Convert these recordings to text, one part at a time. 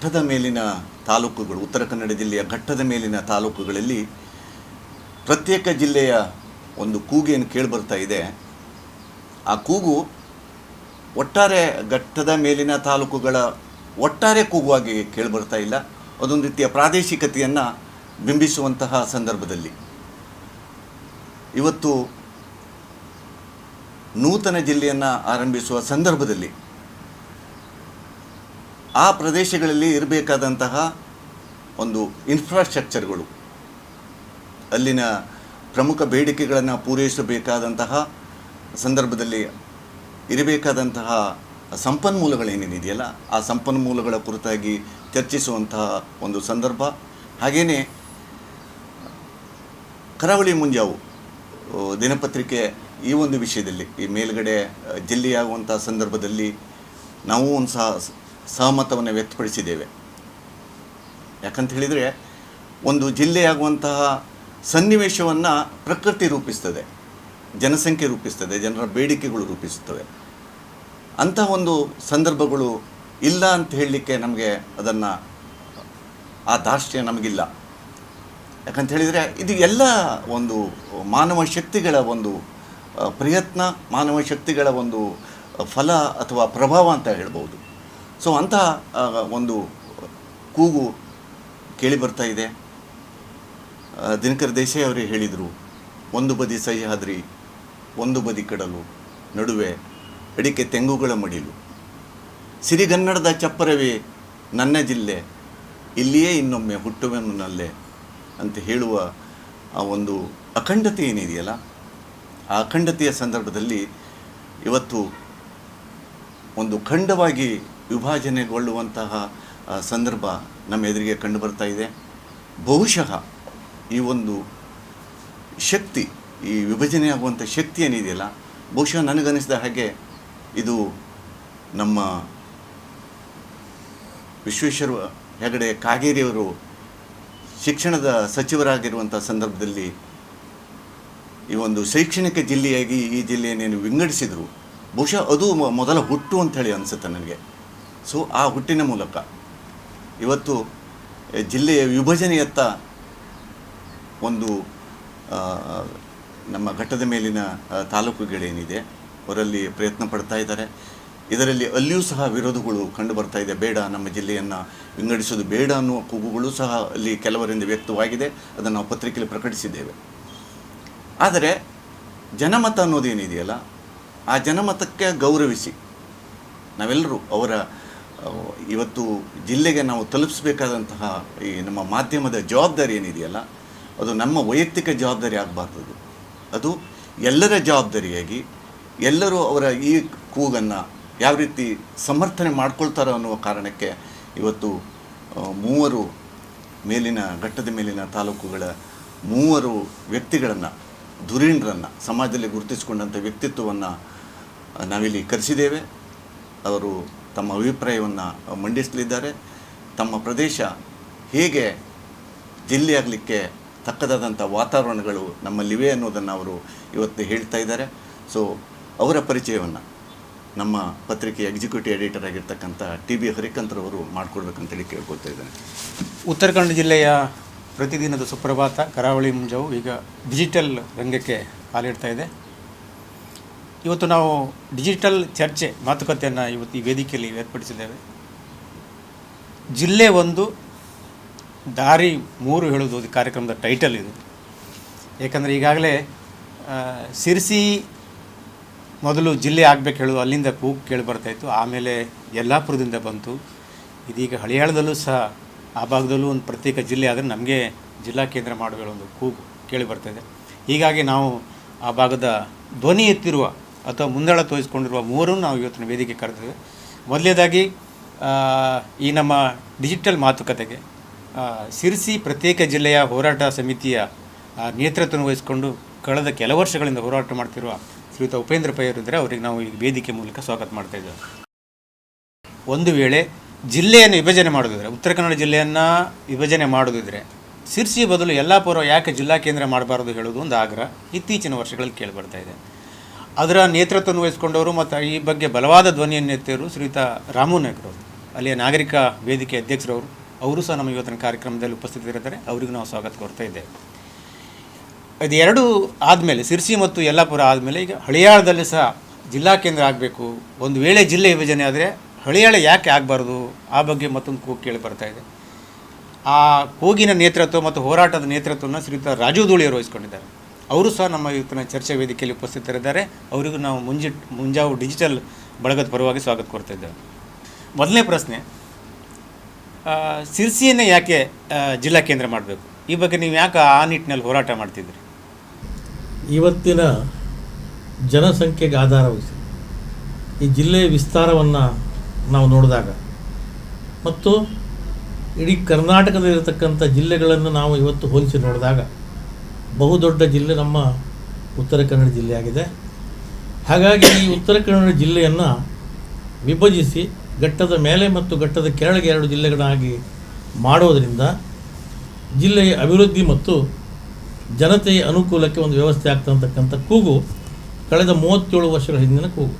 ಘಟ್ಟದ ಮೇಲಿನ ತಾಲೂಕುಗಳು, ಉತ್ತರ ಕನ್ನಡ ಜಿಲ್ಲೆಯ ಘಟ್ಟದ ಮೇಲಿನ ತಾಲೂಕುಗಳಲ್ಲಿ ಪ್ರತ್ಯೇಕ ಜಿಲ್ಲೆಯ ಒಂದು ಕೂಗೇನು ಕೇಳಿಬರ್ತಾ ಇದೆ. ಆ ಕೂಗು ಒಟ್ಟಾರೆ ಘಟ್ಟದ ಮೇಲಿನ ತಾಲೂಕುಗಳ ಒಟ್ಟಾರೆ ಕೂಗುವಾಗಿ ಕೇಳಿಬರ್ತಾ ಇಲ್ಲ. ಅದೊಂದು ರೀತಿಯ ಪ್ರಾದೇಶಿಕತೆಯನ್ನು ಬಿಂಬಿಸುವಂತಹ ಸಂದರ್ಭದಲ್ಲಿ. ಇವತ್ತು ನೂತನ ಜಿಲ್ಲೆಯನ್ನು ಆರಂಭಿಸುವ ಸಂದರ್ಭದಲ್ಲಿ ಆ ಪ್ರದೇಶಗಳಲ್ಲಿ ಇರಬೇಕಾದಂತಹ ಒಂದು ಇನ್ಫ್ರಾಸ್ಟ್ರಕ್ಚರ್ಗಳು ಅಲ್ಲಿನ ಪ್ರಮುಖ ಬೇಡಿಕೆಗಳನ್ನು ಪೂರೈಸಬೇಕಾದಂತಹ ಸಂದರ್ಭದಲ್ಲಿ ಇರಬೇಕಾದಂತಹ ಸಂಪನ್ಮೂಲಗಳೇನೇನಿದೆಯಲ್ಲ ಆ ಸಂಪನ್ಮೂಲಗಳ ಕುರಿತಾಗಿ ಚರ್ಚಿಸುವಂತಹ ಒಂದು ಸಂದರ್ಭ. ಹಾಗೆಯೇ ಕರಾವಳಿ ಮುಂಜಾವು ದಿನಪತ್ರಿಕೆ ಈ ಒಂದು ವಿಷಯದಲ್ಲಿ, ಈ ಮೇಲುಗಡೆ ಜಿಲ್ಲೆಯಾಗುವಂಥ ಸಂದರ್ಭದಲ್ಲಿ ನಾವು ಒಂದು ಸಹ ಸಹಮತವನ್ನು ವ್ಯಕ್ತಪಡಿಸಿದ್ದೇವೆ. ಯಾಕಂತ ಹೇಳಿದರೆ, ಒಂದು ಜಿಲ್ಲೆಯಾಗುವಂತಹ ಸನ್ನಿವೇಶವನ್ನು ಪ್ರಕೃತಿ ರೂಪಿಸ್ತದೆ, ಜನಸಂಖ್ಯೆ ರೂಪಿಸ್ತದೆ, ಜನರ ಬೇಡಿಕೆಗಳು ರೂಪಿಸುತ್ತವೆ. ಅಂತಹ ಒಂದು ಸಂದರ್ಭಗಳು ಇಲ್ಲ ಅಂತ ಹೇಳಲಿಕ್ಕೆ ನಮಗೆ ಅದನ್ನು, ಆ ದಾರ್ಶ್ಯ ನಮಗಿಲ್ಲ. ಯಾಕಂತ ಹೇಳಿದರೆ, ಇದು ಎಲ್ಲ ಒಂದು ಮಾನವ ಶಕ್ತಿಗಳ ಒಂದು, ಪ್ರಯತ್ನ, ಮಾನವ ಶಕ್ತಿಗಳ ಒಂದು, ಫಲ ಅಥವಾ ಪ್ರಭಾವ ಅಂತ ಹೇಳ್ಬೋದು ಸೊ ಅಂತಹ ಒಂದು ಕೂಗು ಕೇಳಿ ಬರ್ತಾ ಇದೆ. ದಿನಕರ್ ದೇಸಾಯಿ ಅವರೇ ಹೇಳಿದರು, ಒಂದು ಬದಿ ಸಹ್ಯಾದ್ರಿ, ಒಂದು ಬದಿ ಕಡಲು, ನಡುವೆ ಅಡಿಕೆ ತೆಂಗುಗಳ ಮಡಿಲು. ಸಿರಿಗನ್ನಡದ ಚಪ್ಪರವೇ ನನ್ನ ಜಿಲ್ಲೆ, ಇಲ್ಲಿಯೇ ಇನ್ನೊಮ್ಮೆ ಹುಟ್ಟುವೆನು ನಲ್ಲೆ ಅಂತ ಹೇಳುವ ಆ ಒಂದು ಅಖಂಡತೆ ಏನಿದೆಯಲ್ಲ, ಆ ಅಖಂಡತೆಯ ಸಂದರ್ಭದಲ್ಲಿ ಇವತ್ತು ಒಂದು ಖಂಡವಾಗಿ ವಿಭಜನೆಗೊಳ್ಳುವಂತಹ ಸಂದರ್ಭ ನಮ್ಮ ಎದುರಿಗೆ ಕಂಡು ಬರ್ತಾ ಇದೆ. ಬಹುಶಃ ಈ ಒಂದು ಶಕ್ತಿ, ಈ ವಿಭಜನೆ ಆಗುವಂಥ ಶಕ್ತಿ ಏನಿದೆಯಲ್ಲ, ಬಹುಶಃ ನನಗನ್ನಿಸಿದ ಹಾಗೆ ಇದು ನಮ್ಮ ವಿಶ್ವೇಶ್ವರ ಹೆಗಡೆ ಕಾಗೇರಿಯವರು ಶಿಕ್ಷಣದ ಸಚಿವರಾಗಿರುವಂಥ ಸಂದರ್ಭದಲ್ಲಿ ಈ ಒಂದು ಶೈಕ್ಷಣಿಕ ಜಿಲ್ಲೆಯಾಗಿ ಈ ಜಿಲ್ಲೆಯನ್ನೇನು ವಿಂಗಡಿಸಿದರು. ಬಹುಶಃ ಅದು ಮೊದಲ ಹುಟ್ಟು ಹೇಳಿ ಅನಿಸುತ್ತೆ ನನಗೆ. ಸೊ, ಆ ಹುಟ್ಟಿನ ಮೂಲಕ ಇವತ್ತು ಜಿಲ್ಲೆಯ ವಿಭಜನೆಯತ್ತ ಒಂದು ನಮ್ಮ ಘಟ್ಟದ ಮೇಲಿನ ತಾಲೂಕುಗಳೇನಿದೆ, ಅವರಲ್ಲಿ ಪ್ರಯತ್ನ ಪಡ್ತಾ ಇದ್ದಾರೆ. ಇದರಲ್ಲಿ ಅಲ್ಲಿಯೂ ಸಹ ವಿರೋಧಗಳು ಕಂಡು ಬರ್ತಾ ಇದೆ. ಬೇಡ, ನಮ್ಮ ಜಿಲ್ಲೆಯನ್ನು ವಿಂಗಡಿಸೋದು ಬೇಡ ಅನ್ನುವ ಕೂಗುಗಳು ಸಹ ಅಲ್ಲಿ ಕೆಲವರಿಂದ ವ್ಯಕ್ತವಾಗಿದೆ. ಅದನ್ನು ನಾವು ಪತ್ರಿಕೆಯಲ್ಲಿ ಪ್ರಕಟಿಸಿದ್ದೇವೆ. ಆದರೆ, ಜನಮತ ಅನ್ನೋದೇನಿದೆಯಲ್ಲ, ಆ ಜನಮತಕ್ಕೆ ಗೌರವಿಸಿ ನಾವೆಲ್ಲರೂ ಅವರ ಇವತ್ತು ಜಿಲ್ಲೆಗೆ ನಾವು ತಲುಪಿಸಬೇಕಾದಂತಹ ಈ ನಮ್ಮ ಮಾಧ್ಯಮದ ಜವಾಬ್ದಾರಿ ಏನಿದೆಯಲ್ಲ, ಅದು ನಮ್ಮ ವೈಯಕ್ತಿಕ ಜವಾಬ್ದಾರಿ ಆಗಬಾರ್ದು ಅದು. ಎಲ್ಲರ ಜವಾಬ್ದಾರಿಯಾಗಿ, ಎಲ್ಲರೂ ಅವರ ಈ ಕೂಗನ್ನು ಯಾವ ರೀತಿ ಸಮರ್ಥನೆ ಮಾಡ್ಕೊಳ್ತಾರೋ ಅನ್ನುವ ಕಾರಣಕ್ಕೆ ಇವತ್ತು ಮೂವರು ಮೇಲಿನ, ಘಟ್ಟದ ಮೇಲಿನ ತಾಲೂಕುಗಳ ಮೂವರು ವ್ಯಕ್ತಿಗಳನ್ನು ಧುರೀಣರನ್ನು ಸಮಾಜದಲ್ಲಿ ಗುರುತಿಸಿಕೊಂಡಂಥ ವ್ಯಕ್ತಿತ್ವವನ್ನು ನಾವಿಲ್ಲಿ ಕರೆಸಿದ್ದೇವೆ. ಅವರು ತಮ್ಮ ಅಭಿಪ್ರಾಯವನ್ನು ಮಂಡಿಸಲಿದ್ದಾರೆ. ತಮ್ಮ ಪ್ರದೇಶ ಹೇಗೆ ಜಿಲ್ಲೆಯಾಗಲಿಕ್ಕೆ ತಕ್ಕದಾದಂಥ ವಾತಾವರಣಗಳು ನಮ್ಮಲ್ಲಿವೆ ಅನ್ನೋದನ್ನು ಅವರು ಇವತ್ತು ಹೇಳ್ತಾ ಇದ್ದಾರೆ. ಸೊ ಅವರ ಪರಿಚಯವನ್ನು ನಮ್ಮ ಪತ್ರಿಕೆ ಎಕ್ಸಿಕ್ಯೂಟಿವ್ ಎಡಿಟರ್ ಆಗಿರ್ತಕ್ಕಂಥ ಟಿ ಬಿ ಹರಿಕಂತ್ರವರು ಮಾಡಿಕೊಡ್ಬೇಕಂತೇಳಿ ಕೇಳ್ಕೊಳ್ತಾ ಇದ್ದಾರೆ. ಉತ್ತರ ಕನ್ನಡ ಜಿಲ್ಲೆಯ ಪ್ರತಿದಿನದ ಸುಪ್ರಭಾತ ಕರಾವಳಿ ಮುಂಜಾವು ಈಗ ಡಿಜಿಟಲ್ ರಂಗಕ್ಕೆ ಕಾಲಿಡ್ತಾ ಇದೆ. ಇವತ್ತು ನಾವು ಡಿಜಿಟಲ್ ಚರ್ಚೆ ಮಾತುಕತೆಯನ್ನು ಇವತ್ತು ಈ ವೇದಿಕೆಯಲ್ಲಿ ಏರ್ಪಡಿಸಿದ್ದೇವೆ. ಜಿಲ್ಲೆ ಒಂದು, ದಾರಿ ಮೂರು ಹೇಳೋದು ಈ ಕಾರ್ಯಕ್ರಮದ ಟೈಟಲ್ ಇದು. ಏಕೆಂದರೆ ಈಗಾಗಲೇ ಸಿರ್ಸಿ ಮೊದಲು ಜಿಲ್ಲೆ ಆಗಬೇಕು ಹೇಳೋದು ಅಲ್ಲಿಂದ ಕೂಗು ಕೇಳಿ ಬರ್ತಾಯಿತ್ತು ಆಮೇಲೆ ಯಲ್ಲಾಪುರದಿಂದ ಬಂತು. ಇದೀಗ ಹಳಿಯಾಳದಲ್ಲೂ ಸಹ ಆ ಭಾಗದಲ್ಲೂ ಒಂದು ಪ್ರತ್ಯೇಕ ಜಿಲ್ಲೆ ಆದರೆ ನಮಗೆ ಜಿಲ್ಲಾ ಕೇಂದ್ರ ಮಾಡುವ ಒಂದು ಕೂಗು ಕೇಳಿ ಬರ್ತಾಯಿದೆ ಹೀಗಾಗಿ ನಾವು ಆ ಭಾಗದ ಧ್ವನಿ ಎತ್ತಿರುವ ಅಥವಾ ಮುಂದಾಳ ತೋರಿಸಿಕೊಂಡಿರುವ ಮೂರನ್ನು ನಾವು ಇವತ್ತಿನ ವೇದಿಕೆ ಕರೆದಿದ್ದೇವೆ. ಮೊದಲನೇದಾಗಿ ಈ ನಮ್ಮ ಡಿಜಿಟಲ್ ಮಾತುಕತೆಗೆ ಸಿರಿಸಿ ಪ್ರತ್ಯೇಕ ಜಿಲ್ಲೆಯ ಹೋರಾಟ ಸಮಿತಿಯ ನೇತೃತ್ವ ನೇತೃತ್ವವನ್ನು ವಹಿಸಿಕೊಂಡು ಕಳೆದ ಕೆಲ ವರ್ಷಗಳಿಂದ ಹೋರಾಟ ಮಾಡ್ತಿರುವ ಶ್ರೀಯುತ ಉಪೇಂದ್ರ ಪೈ ಅವರಿದ್ದರೆ. ಅವರಿಗೆ ನಾವು ಈ ವೇದಿಕೆ ಮೂಲಕ ಸ್ವಾಗತ ಮಾಡ್ತಾ ಇದ್ದೇವೆ. ಒಂದು ವೇಳೆ ಜಿಲ್ಲೆಯನ್ನು ವಿಭಜನೆ ಮಾಡೋದಿದ್ರೆ ಉತ್ತರ ಕನ್ನಡ ಜಿಲ್ಲೆಯನ್ನು ವಿಭಜನೆ ಮಾಡೋದಿದ್ರೆ ಸಿರ್ಸಿ ಬದಲು ಯಲ್ಲಾಪುರ ಯಾಕೆ ಜಿಲ್ಲಾ ಕೇಂದ್ರ ಮಾಡಬಾರದು ಹೇಳೋದು ಒಂದು ಆಗ್ರಹ ಇತ್ತೀಚಿನ ವರ್ಷಗಳಲ್ಲಿ ಕೇಳಿಬರ್ತಾ ಇದೆ. ಅದರ ನೇತೃತ್ವವನ್ನು ವಹಿಸಿಕೊಂಡವರು ಮತ್ತು ಈ ಬಗ್ಗೆ ಬಲವಾದ ಧ್ವನಿಯನ್ನು ಎತ್ತಿರು ಶ್ರೀಯುತ ರಾಮು ನಾಯ್ಕರವರು ಅಲ್ಲಿಯ ನಾಗರಿಕ ವೇದಿಕೆ ಅಧ್ಯಕ್ಷರವರು. ಅವರು ಸಹ ನಮ್ಮ ಇವತ್ತಿನ ಕಾರ್ಯಕ್ರಮದಲ್ಲಿ ಉಪಸ್ಥಿತರಿದ್ದಾರೆ. ಅವರಿಗೂ ನಾವು ಸ್ವಾಗತ ಕೊಡ್ತಾ ಇದ್ದೇವೆ. ಇದು ಎರಡು ಆದಮೇಲೆ ಸಿರ್ಸಿ ಮತ್ತು ಯಲ್ಲಾಪುರ ಆದಮೇಲೆ, ಈಗ ಹಳಿಯಾಳದಲ್ಲಿ ಸಹ ಜಿಲ್ಲಾ ಕೇಂದ್ರ ಆಗಬೇಕು. ಒಂದು ವೇಳೆ ಜಿಲ್ಲೆ ವಿಭಜನೆ ಆದರೆ ಹಳಿಯಾಳ ಯಾಕೆ ಆಗಬಾರ್ದು? ಆ ಬಗ್ಗೆ ಮತ್ತೊಂದು ಕೂಗು ಕೇಳಿ ಬರ್ತಾ ಇದೆ. ಆ ಕೂಗಿನ ನೇತೃತ್ವ ಮತ್ತು ಹೋರಾಟದ ನೇತೃತ್ವವನ್ನು ಶ್ರೀಯುತ ರಾಜು ಧೂಳಿಯವರು ವಹಿಸ್ಕೊಂಡಿದ್ದಾರೆ. ಅವರು ಸಹ ನಮ್ಮ ಇವತ್ತಿನ ಚರ್ಚಾ ವೇದಿಕೆಯಲ್ಲಿ ಉಪಸ್ಥಿತರಿದ್ದಾರೆ. ಅವರಿಗೂ ನಾವು ಮುಂಜಿ, ಮುಂಜಾವು ಡಿಜಿಟಲ್ ಬಳಗದ ಪರವಾಗಿ ಸ್ವಾಗತ ಕೊಡ್ತಾ ಇದ್ದೇವೆ. ಮೊದಲನೇ ಪ್ರಶ್ನೆ ಸಿರ್ಸಿಯನ್ನು ಯಾಕೆ ಜಿಲ್ಲಾ ಕೇಂದ್ರ ಮಾಡಬೇಕು? ಈ ಬಗ್ಗೆ ನೀವು ಯಾಕೆ ಆ ನಿಟ್ಟಿನಲ್ಲಿ ಹೋರಾಟ ಮಾಡ್ತಿದ್ದೀರಿ? ಇವತ್ತಿನ ಜನಸಂಖ್ಯೆಗೆ ಆಧಾರ ವಹಿಸಿ, ಈ ಜಿಲ್ಲೆಯ ವಿಸ್ತಾರವನ್ನು ನಾವು ನೋಡಿದಾಗ ಮತ್ತು ಇಡೀ ಕರ್ನಾಟಕದಲ್ಲಿರತಕ್ಕಂಥ ಜಿಲ್ಲೆಗಳನ್ನು ನಾವು ಇವತ್ತು ಹೋಲಿಸಿ ನೋಡಿದಾಗ ಬಹುದೊಡ್ಡ ಜಿಲ್ಲೆ ನಮ್ಮ ಉತ್ತರ ಕನ್ನಡ ಜಿಲ್ಲೆಯಾಗಿದೆ. ಹಾಗಾಗಿ ಈ ಉತ್ತರ ಕನ್ನಡ ಜಿಲ್ಲೆಯನ್ನು ವಿಭಜಿಸಿ ಘಟ್ಟದ ಮೇಲೆ ಮತ್ತು ಘಟ್ಟದ ಕೆಳಗೆ ಎರಡು ಜಿಲ್ಲೆಗಳಾಗಿ ಮಾಡೋದರಿಂದ ಜಿಲ್ಲೆಯ ಅಭಿವೃದ್ಧಿ ಮತ್ತು ಜನತೆಯ ಅನುಕೂಲಕ್ಕೆ ಒಂದು ವ್ಯವಸ್ಥೆ ಆಗ್ತಕ್ಕಂಥ ಕೂಗು ಕಳೆದ ಮೂವತ್ತೇಳು ವರ್ಷಗಳ ಹಿಂದಿನ ಕೂಗು.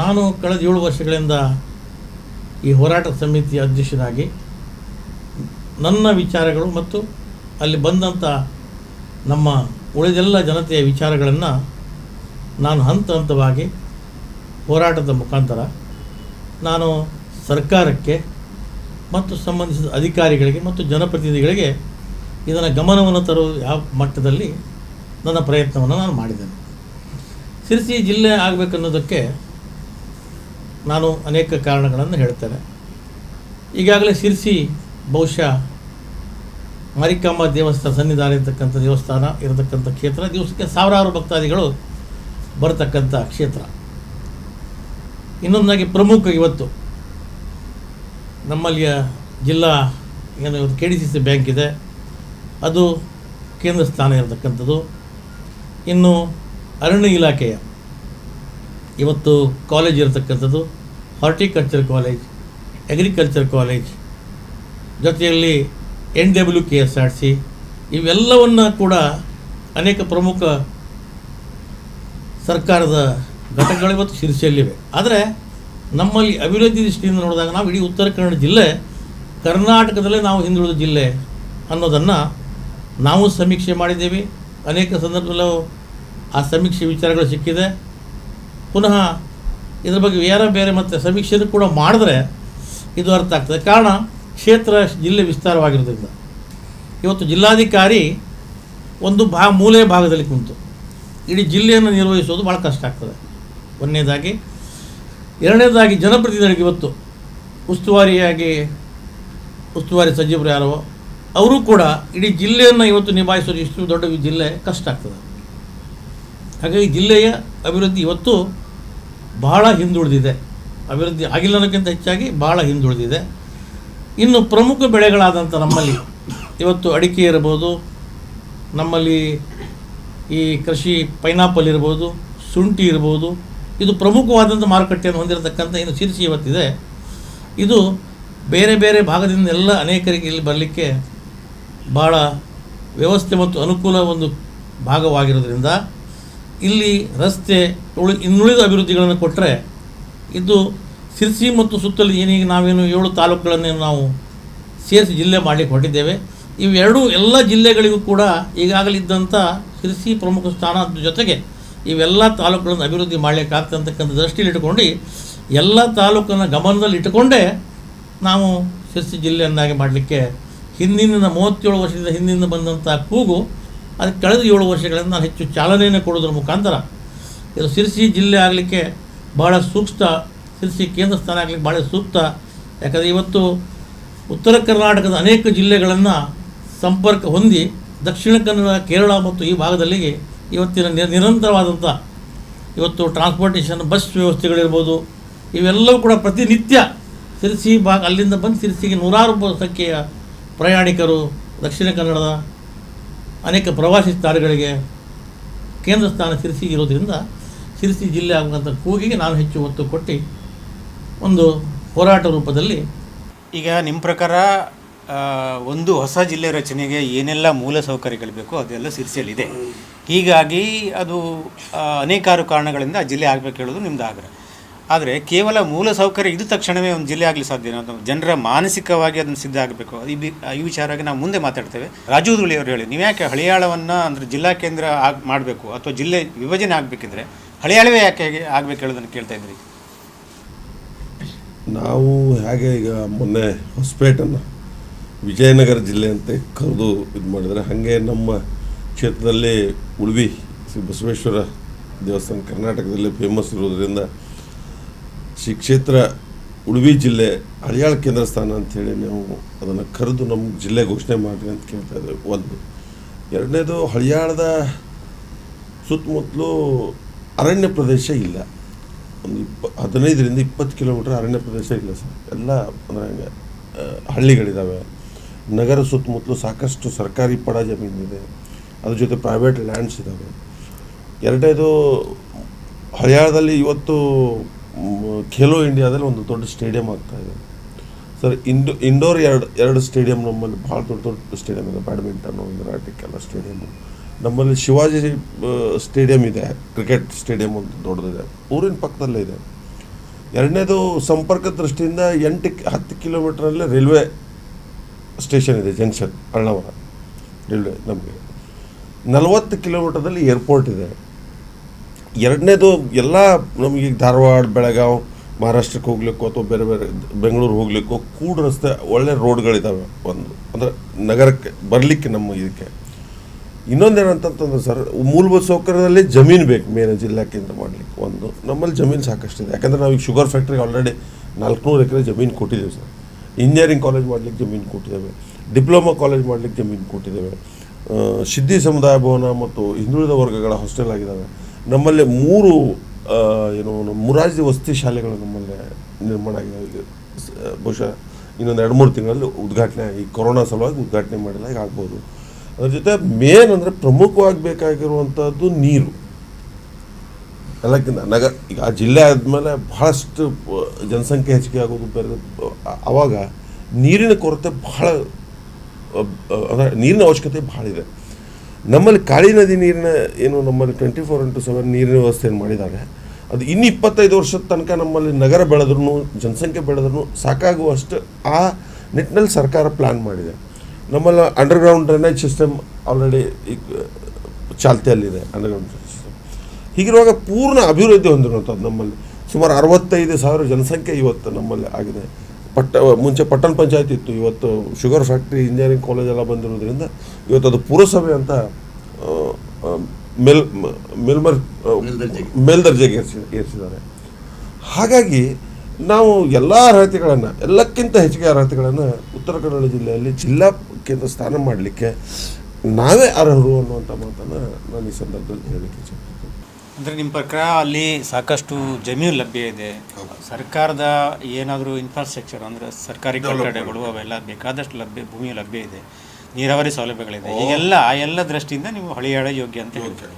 ನಾನು ಕಳೆದ ಏಳು ವರ್ಷಗಳಿಂದ ಈ ಹೋರಾಟ ಸಮಿತಿಯ ಅಧ್ಯಕ್ಷನಾಗಿ ನನ್ನ ವಿಚಾರಗಳು ಮತ್ತು ಅಲ್ಲಿ ಬಂದಂಥ ನಮ್ಮ ಉಳಿದೆಲ್ಲ ಜನತೆಯ ವಿಚಾರಗಳನ್ನು ನಾನು ಹಂತ ಹಂತವಾಗಿ ಹೋರಾಟದ ಮುಖಾಂತರ ನಾನು ಸರ್ಕಾರಕ್ಕೆ ಮತ್ತು ಸಂಬಂಧಿಸಿದ ಅಧಿಕಾರಿಗಳಿಗೆ ಮತ್ತು ಜನಪ್ರತಿನಿಧಿಗಳಿಗೆ ಇದನ್ನು ಗಮನವನ್ನು ತರುವ ಯಾವ ಮಟ್ಟದಲ್ಲಿ ನನ್ನ ಪ್ರಯತ್ನವನ್ನು ನಾನು ಮಾಡಿದ್ದೇನೆ. ಸಿರಿಸಿ ಜಿಲ್ಲೆ ಆಗಬೇಕನ್ನೋದಕ್ಕೆ ನಾನು ಅನೇಕ ಕಾರಣಗಳನ್ನು ಹೇಳ್ತೇನೆ. ಈಗಾಗಲೇ ಸಿರಿಸಿ ಬಹುಶಃ ಮಾರಿಕಾಂಬ ದೇವಸ್ಥಾನ ಸನ್ನಿಧಾನ ಇರತಕ್ಕಂಥ ದೇವಸ್ಥಾನ, ಇರತಕ್ಕಂಥ ಕ್ಷೇತ್ರ, ದಿವಸಕ್ಕೆ ಸಾವಿರಾರು ಭಕ್ತಾದಿಗಳು ಬರತಕ್ಕಂಥ ಕ್ಷೇತ್ರ. ಇನ್ನೊಂದಾಗಿ ಪ್ರಮುಖ ಇವತ್ತು ನಮ್ಮಲ್ಲಿಯ ಜಿಲ್ಲಾ ಏನು K D C C bank ಇದೆ. ಅದು ಕೇಂದ್ರ ಸ್ಥಾನ ಇರತಕ್ಕಂಥದ್ದು. ಇನ್ನು ಅರಣ್ಯ ಇಲಾಖೆಯ ಇವತ್ತು ಕಾಲೇಜ್ ಇರತಕ್ಕಂಥದ್ದು. ಹಾರ್ಟಿಕಲ್ಚರ್ ಕಾಲೇಜ್ ಅಗ್ರಿಕಲ್ಚರ್ ಕಾಲೇಜ್ ಜೊತೆಯಲ್ಲಿ N W K S R C ಇವೆಲ್ಲವನ್ನು ಕೂಡ ಅನೇಕ ಪ್ರಮುಖ ಸರ್ಕಾರದ ಘಟಕಗಳು ಇವತ್ತು ಶಿರ್ಸಿಯಲ್ಲಿವೆ ಆದರೆ ನಮ್ಮಲ್ಲಿ ಅಭಿವೃದ್ಧಿ ದೃಷ್ಟಿಯಿಂದ ನೋಡಿದಾಗ ನಾವು ಇಡೀ ಉತ್ತರ ಕನ್ನಡ ಜಿಲ್ಲೆ, ಕರ್ನಾಟಕದಲ್ಲೇ ನಾವು ಹಿಂದುಳಿದ ಜಿಲ್ಲೆ ಅನ್ನೋದನ್ನು ನಾವು ಸಮೀಕ್ಷೆ ಮಾಡಿದ್ದೀವಿ. ಅನೇಕ ಸಂದರ್ಭದಲ್ಲೂ ಆ ಸಮೀಕ್ಷೆ ವಿಚಾರಗಳು ಸಿಕ್ಕಿದೆ. ಪುನಃ ಇದ್ರ ಬಗ್ಗೆ ಬೇರೆ ಬೇರೆ ಮತ್ತು ಸಮೀಕ್ಷೆಯನ್ನು ಕೂಡ ಮಾಡಿದ್ರೆ ಇದು ಅರ್ಥ ಆಗ್ತದೆ. ಕಾರಣ ಕ್ಷೇತ್ರ ಜಿಲ್ಲೆ ವಿಸ್ತಾರವಾಗಿರೋದ್ರಿಂದ. ಇವತ್ತು ಜಿಲ್ಲಾಧಿಕಾರಿ ಒಂದು ಭಾ, ಮೂಲೆ ಭಾಗದಲ್ಲಿ ಕುಂತು. ಇಡೀ ಜಿಲ್ಲೆಯನ್ನು ನಿರ್ವಹಿಸೋದು ಭಾಳ ಕಷ್ಟ ಆಗ್ತದೆ. ಒಂದನೇದಾಗಿ, ಎರಡನೇದಾಗಿ ಜನಪ್ರತಿನಿಧಿಗಳಿಗೆ ಇವತ್ತು ಉಸ್ತುವಾರಿಯಾಗಿ, ಉಸ್ತುವಾರಿ ಸಚಿವರು ಯಾರೋ, ಅವರು ಕೂಡ ಇಡೀ ಜಿಲ್ಲೆಯನ್ನು ಇವತ್ತು ನಿಭಾಯಿಸೋದು ಇಷ್ಟು ದೊಡ್ಡ ಜಿಲ್ಲೆ ಕಷ್ಟ ಆಗ್ತದೆ. ಹಾಗಾಗಿ ಜಿಲ್ಲೆಯ ಅಭಿವೃದ್ಧಿ ಇವತ್ತು ಬಹಳ ಹಿಂದುಳಿದಿದೆ. ಅಭಿವೃದ್ಧಿ ಆಗಿಲ್ಲ ಅನ್ನೋಕ್ಕಿಂತ ಹೆಚ್ಚಾಗಿ ಭಾಳ ಹಿಂದುಳಿದಿದೆ. ಇನ್ನು ಪ್ರಮುಖ ಬೆಳೆಗಳಾದಂಥ ನಮ್ಮಲ್ಲಿ ಇವತ್ತು ಅಡಿಕೆ ಇರ್ಬೋದು, ನಮ್ಮಲ್ಲಿ ಈ ಕೃಷಿ ಪೈನಾಪಲ್ ಇರ್ಬೋದು, ಶುಂಠಿ ಇರ್ಬೋದು, ಇದು ಪ್ರಮುಖವಾದಂಥ ಮಾರುಕಟ್ಟೆಯನ್ನು ಹೊಂದಿರತಕ್ಕಂಥ ಏನು ಸಿರಿಸಿ ಇವತ್ತಿದೆ. ಇದು ಬೇರೆ ಬೇರೆ ಭಾಗದಿಂದ ಎಲ್ಲ ಅನೇಕರಿಗೆ ಇಲ್ಲಿ ಬರಲಿಕ್ಕೆ ಭಾಳ ವ್ಯವಸ್ಥೆ ಮತ್ತು ಅನುಕೂಲ ಒಂದು ಭಾಗವಾಗಿರೋದ್ರಿಂದ ಇಲ್ಲಿ ರಸ್ತೆ ಉಳಿ ಇನ್ನುಳಿದ ಅಭಿವೃದ್ಧಿಗಳನ್ನು ಕೊಟ್ಟರೆ ಇದು ಸಿರ್ಸಿ ಮತ್ತು ಸುತ್ತಲೂ ಏನೀಗ ನಾವೇನು ಏಳು ತಾಲೂಕುಗಳನ್ನು ನಾವು ಸೇರಿಸಿ ಜಿಲ್ಲೆ ಮಾಡಲಿಕ್ಕೆ ಹೊರಟಿದ್ದೇವೆ. ಇವೆರಡೂ ಎಲ್ಲ ಜಿಲ್ಲೆಗಳಿಗೂ ಕೂಡ ಈಗಾಗಲಿದ್ದಂಥ ಶಿರ್ಸಿ ಪ್ರಮುಖ ಸ್ಥಾನದ ಜೊತೆಗೆ ಇವೆಲ್ಲ ತಾಲೂಕುಗಳನ್ನು ಅಭಿವೃದ್ಧಿ ಮಾಡಲಿಕ್ಕಾಗ್ತದೆ ಅಂತಕ್ಕಂಥ ದೃಷ್ಟಿಯಲ್ಲಿ ಇಟ್ಕೊಂಡು ಎಲ್ಲ ತಾಲೂಕನ್ನು ಗಮನದಲ್ಲಿ ಇಟ್ಟುಕೊಂಡೇ ನಾವು ಶಿರ್ಸಿ ಜಿಲ್ಲೆಯನ್ನಾಗಿ ಮಾಡಲಿಕ್ಕೆ ಹಿಂದಿನ ಮೂವತ್ತೇಳು ವರ್ಷದಿಂದ ಹಿಂದಿನ ಬಂದಂಥ ಕೂಗು ಅದಕ್ಕೆ ಕಳೆದ ಏಳು ವರ್ಷಗಳಿಂದ ನಾನು ಹೆಚ್ಚು ಚಾಲನೆಯನ್ನು ಕೊಡೋದ್ರ ಮುಖಾಂತರ ಇದು ಶಿರ್ಸಿ ಜಿಲ್ಲೆ ಆಗಲಿಕ್ಕೆ ಭಾಳ ಸೂಕ್ತ ಸಿರ್ಸಿ ಕೇಂದ್ರ ಸ್ಥಾನ ಆಗಲಿಕ್ಕೆ ಭಾಳ ಸೂಕ್ತ. ಯಾಕಂದರೆ ಇವತ್ತು ಉತ್ತರ ಕರ್ನಾಟಕದ ಅನೇಕ ಜಿಲ್ಲೆಗಳನ್ನು ಸಂಪರ್ಕ ಹೊಂದಿ ದಕ್ಷಿಣ ಕನ್ನಡ, ಕೇರಳ ಮತ್ತು ಈ ಭಾಗದಲ್ಲಿ ಇವತ್ತಿನ ನಿರ ನಿರಂತರವಾದಂಥ ಇವತ್ತು ಟ್ರಾನ್ಸ್ಪೋರ್ಟೇಷನ್ ಬಸ್ ವ್ಯವಸ್ಥೆಗಳಿರ್ಬೋದು, ಇವೆಲ್ಲವೂ ಕೂಡ ಪ್ರತಿನಿತ್ಯ ಸಿರ್ಸಿ ಭಾಗ, ಅಲ್ಲಿಂದ ಬಂದು ಸಿರ್ಸಿಗೆ ನೂರಾರು ಸಂಖ್ಯೆಯ ಪ್ರಯಾಣಿಕರು ದಕ್ಷಿಣ ಕನ್ನಡದ ಅನೇಕ ಪ್ರವಾಸಿ ಸ್ಥಳಗಳಿಗೆ ಕೇಂದ್ರ ಸ್ಥಾನ ಸಿರ್ಸಿ ಇರೋದರಿಂದ ಸಿರಿಸಿ ಜಿಲ್ಲೆ ಆಗುವಂಥ ಕೂಗಿಗೆ ನಾನು ಹೆಚ್ಚು ಒತ್ತು ಕೊಟ್ಟು ಒಂದು ಹೋರಾಟ ರೂಪದಲ್ಲಿ ಈಗ ನಿಮ್ಮ ಪ್ರಕಾರ ಒಂದು ಹೊಸ ಜಿಲ್ಲೆ ರಚನೆಗೆ ಏನೆಲ್ಲ ಮೂಲ ಸೌಕರ್ಯಗಳು ಬೇಕು ಅದೆಲ್ಲ ಸಿರ್ಸಿಯಲ್ಲಿದೆ. ಹೀಗಾಗಿ ಅದು ಅನೇಕಾರು ಕಾರಣಗಳಿಂದ ಆ ಜಿಲ್ಲೆ ಆಗಬೇಕು ಹೇಳೋದು ನಿಮ್ದು ಆಗ್ರಹ. ಆದರೆ ಕೇವಲ ಮೂಲ ಸೌಕರ್ಯ ಇದು ತಕ್ಷಣವೇ ಒಂದು ಜಿಲ್ಲೆ ಆಗಲಿ ಸಾಧ್ಯ ಜನರ ಮಾನಸಿಕವಾಗಿ ಅದನ್ನು ಸಿದ್ಧ ಆಗಬೇಕು. ಈ ಈ ವಿಚಾರವಾಗಿ ನಾವು ಮುಂದೆ ಮಾತಾಡ್ತೇವೆ. ರಾಜು ಧೂಳಿ ಅವರು ಹೇಳಿ, ನೀವು ಯಾಕೆ ಹಳಿಯಾಳವನ್ನು ಅಂದರೆ ಜಿಲ್ಲಾ ಕೇಂದ್ರ ಆಗಿ, ಮಾಡಬೇಕು? ಅಥವಾ ಜಿಲ್ಲೆ ವಿಭಜನೆ ಆಗಬೇಕಿದ್ರೆ ಹಳಿಯಾಳವೇ ಯಾಕೆ ಆಗಬೇಕು? ಹೇಳೋದನ್ನು ಕೇಳ್ತಾ ಇದ್ರಿ ನಾವು ಹೇಗೆ ಈಗ ಮೊನ್ನೆ ಹೊಸಪೇಟನ್ನು ವಿಜಯನಗರ ಜಿಲ್ಲೆ ಅಂತ ಕರೆದು ಇದು ಮಾಡಿದರೆ, ಹಾಗೆ ನಮ್ಮ ಕ್ಷೇತ್ರದಲ್ಲಿ ಉಳ್ವಿ ಶ್ರೀ ಬಸವೇಶ್ವರ ದೇವಸ್ಥಾನ ಕರ್ನಾಟಕದಲ್ಲಿ ಫೇಮಸ್ ಇರೋದರಿಂದ ಶ್ರೀ ಕ್ಷೇತ್ರ ಉಳ್ವಿ ಜಿಲ್ಲೆ ಹಳಿಯಾಳ ಕೇಂದ್ರ ಸ್ಥಾನ ಅಂಥೇಳಿ ನಾವು ಅದನ್ನು ಕರೆದು ನಮ್ಮ ಜಿಲ್ಲೆ ಘೋಷಣೆ ಮಾಡಿರಿ ಅಂತ ಕೇಳ್ತಾ ಇದ್ದೇವೆ. ಒಂದು. ಎರಡನೇದು ಹಳಿಯಾಳದ ಸುತ್ತಮುತ್ತಲು ಅರಣ್ಯ ಪ್ರದೇಶ ಇಲ್ಲ. ಒಂದು ಇಪ್ಪ ಹದಿನೈದರಿಂದ ಇಪ್ಪತ್ತು ಕಿಲೋಮೀಟ್ರ್ ಅರಣ್ಯ ಪ್ರದೇಶ ಇಲ್ಲ ಸರ್. ಎಲ್ಲ ಅಂದರೆ ಹಂಗೆ ಹಳ್ಳಿಗಳಿದ್ದಾವೆ ನಗರ ಸುತ್ತಮುತ್ತಲು ಸಾಕಷ್ಟು ಸರ್ಕಾರಿ ಪಡ ಜಮೀನಿದೆ ಅದ್ರ ಜೊತೆ ಪ್ರೈವೇಟ್ ಲ್ಯಾಂಡ್ಸ್ ಇದ್ದಾವೆ ಎರಡನೇದು, ಹರಿಯಾಣದಲ್ಲಿ ಇವತ್ತು ಖೇಲೋ ಇಂಡಿಯಾದಲ್ಲಿ ಒಂದು ದೊಡ್ಡ ಸ್ಟೇಡಿಯಂ ಆಗ್ತಾ ಇದೆ. ಸರ್, ಇಂಡೋ, ಇಂಡೋರ್ ಎರಡು ಎರಡು ಸ್ಟೇಡಿಯಂ ನಮ್ಮಲ್ಲಿ ಭಾಳ ದೊಡ್ಡ ದೊಡ್ಡ ಸ್ಟೇಡಿಯಂ ಇದೆ. ಬ್ಯಾಡ್ಮಿಂಟನ್ನು ಎಲ್ಲಾ ಸ್ಟೇಡಿಯಮ್ಮು ನಮ್ಮಲ್ಲಿ ಶಿವಾಜಿ ಸ್ಟೇಡಿಯಂ ಇದೆ, ಕ್ರಿಕೆಟ್ ಸ್ಟೇಡಿಯಂ ಒಂದು ದೊಡ್ಡದಿದೆ. ಊರಿನ ಪಕ್ಕದಲ್ಲೇ ಇದೆ. ಎರಡನೇದು ಸಂಪರ್ಕ ದೃಷ್ಟಿಯಿಂದ ಎಂಟು ಹತ್ತು ಕಿಲೋಮೀಟ್ರಲ್ಲೇ ರೈಲ್ವೆ ಸ್ಟೇಷನ್ ಇದೆ, ಜಂಕ್ಷನ್ ಅಳ್ಳವರ ರೈಲ್ವೆ ನಮಗೆ. ನಲವತ್ತು ಕಿಲೋಮೀಟ್ರದಲ್ಲಿ ಏರ್ಪೋರ್ಟ್ ಇದೆ. ಎರಡನೇದು ಎಲ್ಲ ನಮಗೆ ಧಾರವಾಡ, ಬೆಳಗಾವ್, ಮಹಾರಾಷ್ಟ್ರಕ್ಕೆ ಹೋಗ್ಲಿಕ್ಕೋ ಅಥವಾ ಬೇರೆ ಬೇರೆ ಬೆಂಗಳೂರು ಹೋಗ್ಲಿಕ್ಕೋ ಕೂಡ ರಸ್ತೆ ಒಳ್ಳೆ ರೋಡ್ಗಳಿದ್ದಾವೆ ಒಂದು. ಅಂದರೆ ನಗರಕ್ಕೆ, ಬರಲಿಕ್ಕೆ ನಮ್ಮ ಇದಕ್ಕೆ. ಇನ್ನೊಂದೇನಂತಂತಂದ್ರೆ ಸರ್, ಮೂಲಭೂತ ಸೌಕರ್ಯದಲ್ಲಿ ಜಮೀನು ಬೇಕು, ಮೇನ್ ಜಿಲ್ಲಾ ಕೇಂದ್ರ ಮಾಡಲಿಕ್ಕೆ ಒಂದು. ನಮ್ಮಲ್ಲಿ ಜಮೀನು ಸಾಕಷ್ಟಿದೆ ಯಾಕಂದರೆ ನಾವು ಈಗ ಶುಗರ್ ಫ್ಯಾಕ್ಟ್ರಿಗೆ ಆಲ್ರೆಡಿ ನಾಲ್ಕುನೂರು ಎಕರೆ ಜಮೀನು ಕೊಟ್ಟಿದ್ದೇವೆ ಸರ್. ಇಂಜಿನಿಯರಿಂಗ್ ಕಾಲೇಜ್ ಮಾಡಲಿಕ್ಕೆ ಜಮೀನು ಕೊಟ್ಟಿದ್ದೇವೆ. ಡಿಪ್ಲೊಮಾ ಕಾಲೇಜ್ ಮಾಡಲಿಕ್ಕೆ ಜಮೀನು ಕೊಟ್ಟಿದ್ದೇವೆ. ಸಿದ್ಧಿ ಸಮುದಾಯ ಭವನ ಮತ್ತು ಹಿಂದುಳಿದ ವರ್ಗಗಳ ಹಾಸ್ಟೆಲ್ ಆಗಿದ್ದಾವೆ. ನಮ್ಮಲ್ಲಿ ಮೂರು ಏನು ಮುರಾಜಿ ವಸತಿ ಶಾಲೆಗಳು ನಮ್ಮಲ್ಲಿ ನಿರ್ಮಾಣ ಆಗಿದ್ದಾವೆ. ಬಹುಶಃ ಇನ್ನೊಂದು ಎರಡು ಮೂರು ತಿಂಗಳಲ್ಲಿ ಉದ್ಘಾಟನೆ ಈ ಕೊರೋನಾ ಸಲುವಾಗಿ ಉದ್ಘಾಟನೆ ಮಾಡಿದಾಗ ಈಗ ಆಗ್ಬೋದು. ಅದ್ರ ಜೊತೆ ಮೇನ್ ಅಂದರೆ ಪ್ರಮುಖವಾಗಿ ಬೇಕಾಗಿರುವಂಥದ್ದು ನೀರು. ಎಲ್ಲಕ್ಕಿಂತ ನಗರ ಈಗ ಆ ಜಿಲ್ಲೆ ಆದಮೇಲೆ ಬಹಳಷ್ಟು ಜನಸಂಖ್ಯೆ ಹೆಚ್ಚಿಗೆ ಆಗೋದು ಬೇರೆ ಆವಾಗ ನೀರಿನ ಕೊರತೆ ಬಹಳ ಅಂದರೆ ನೀರಿನ ಅವಶ್ಯಕತೆ ಭಾಳ ಇದೆ. ನಮ್ಮಲ್ಲಿ ಕಾಳಿ ನದಿ ನೀರಿನ ಏನು ನಮ್ಮಲ್ಲಿ ಟ್ವೆಂಟಿ ಫೋರ್ ಇಂಟು ಸೆವೆನ್ ನೀರಿನ ವ್ಯವಸ್ಥೆಯನ್ನು ಮಾಡಿದ್ದಾರೆ, ಅದು ಇನ್ನು ಇಪ್ಪತ್ತೈದು ವರ್ಷದ ತನಕ ನಮ್ಮಲ್ಲಿ ನಗರ ಬೆಳೆದ್ರೂ ಜನಸಂಖ್ಯೆ ಬೆಳೆದ್ರೂ ಸಾಕಾಗುವಷ್ಟು ಆ ನಿಟ್ಟಿನಲ್ಲಿ ಸರ್ಕಾರ ಪ್ಲ್ಯಾನ್ ಮಾಡಿದೆ. ನಮ್ಮಲ್ಲಿ ಅಂಡರ್ಗ್ರೌಂಡ್ ಡ್ರೈನೇಜ್ ಸಿಸ್ಟಮ್ ಆಲ್ರೆಡಿ ಈಗ ಚಾಲ್ತಿಯಲ್ಲಿದೆ ಅಂಡರ್ಗ್ರೌಂಡ್ ಸಿಸ್ಟಮ್ ಹೀಗಿರುವಾಗ ಪೂರ್ಣ ಅಭಿವೃದ್ಧಿ ಹೊಂದಿರುವಂಥದ್ದು ನಮ್ಮಲ್ಲಿ. ಸುಮಾರು ಅರವತ್ತೈದು ಸಾವಿರ ಜನಸಂಖ್ಯೆ ಇವತ್ತು ನಮ್ಮಲ್ಲಿ ಆಗಿದೆ. ಪಟ್ಟ ಮುಂಚೆ ಪಟ್ಟಣ ಪಂಚಾಯತ್ ಇತ್ತು ಇವತ್ತು ಶುಗರ್ ಫ್ಯಾಕ್ಟ್ರಿ ಇಂಜಿನಿಯರಿಂಗ್ ಕಾಲೇಜ್ ಎಲ್ಲ ಬಂದಿರೋದ್ರಿಂದ ಇವತ್ತು ಅದು ಪುರಸಭೆ ಅಂತ ಮೇಲ್ ಮೇಲ್ಮರ್ ಮೇಲ್ದರ್ಜೆಗೆ. ಮೇಲ್ದರ್ಜೆಗೆ ಏರಿಸಿ ಏರಿಸಿದ್ದಾರೆ. ಹಾಗಾಗಿ ನಾವು ಎಲ್ಲ ಅರ್ಹತೆಗಳನ್ನು ಎಲ್ಲಕ್ಕಿಂತ ಹೆಚ್ಚಿಗೆ ಅರ್ಹತೆಗಳನ್ನು ಉತ್ತರ ಕನ್ನಡ ಜಿಲ್ಲೆಯಲ್ಲಿ ಜಿಲ್ಲಾ ಕೇಂದ್ರ ಸ್ಥಾನ ಮಾಡಲಿಕ್ಕೆ ನಾವೇ ಅರ್ಹರು ಅನ್ನುವಂಥ ಮಾತನ್ನು ನಾನು ಈ ಸಂದರ್ಭದಲ್ಲಿ ಹೇಳಲಿಕ್ಕೆ ಇಚ್ಛೆ ಅಂದರೆ ನಿಮ್ಮ ಪ್ರಕಾರ ಅಲ್ಲಿ ಸಾಕಷ್ಟು ಜಮೀನು ಲಭ್ಯ ಇದೆ? ಸರ್ಕಾರದ ಏನಾದರೂ ಇನ್ಫ್ರಾಸ್ಟ್ರಕ್ಚರ್ ಅಂದರೆ ಸರ್ಕಾರಿ ಕಟ್ಟಡಗಳು ಅವೆಲ್ಲ ಬೇಕಾದಷ್ಟು ಲಭ್ಯ ಭೂಮಿ ಲಭ್ಯ ಇದೆ. ನೀರಾವರಿ ಸೌಲಭ್ಯಗಳಿದೆ. ಈಗೆಲ್ಲ ಆ ಎಲ್ಲ ದೃಷ್ಟಿಯಿಂದ ನೀವು ಹಳಿಯಾಳ ಯೋಗ್ಯ ಅಂತ ಹೇಳ್ತೀವಿ.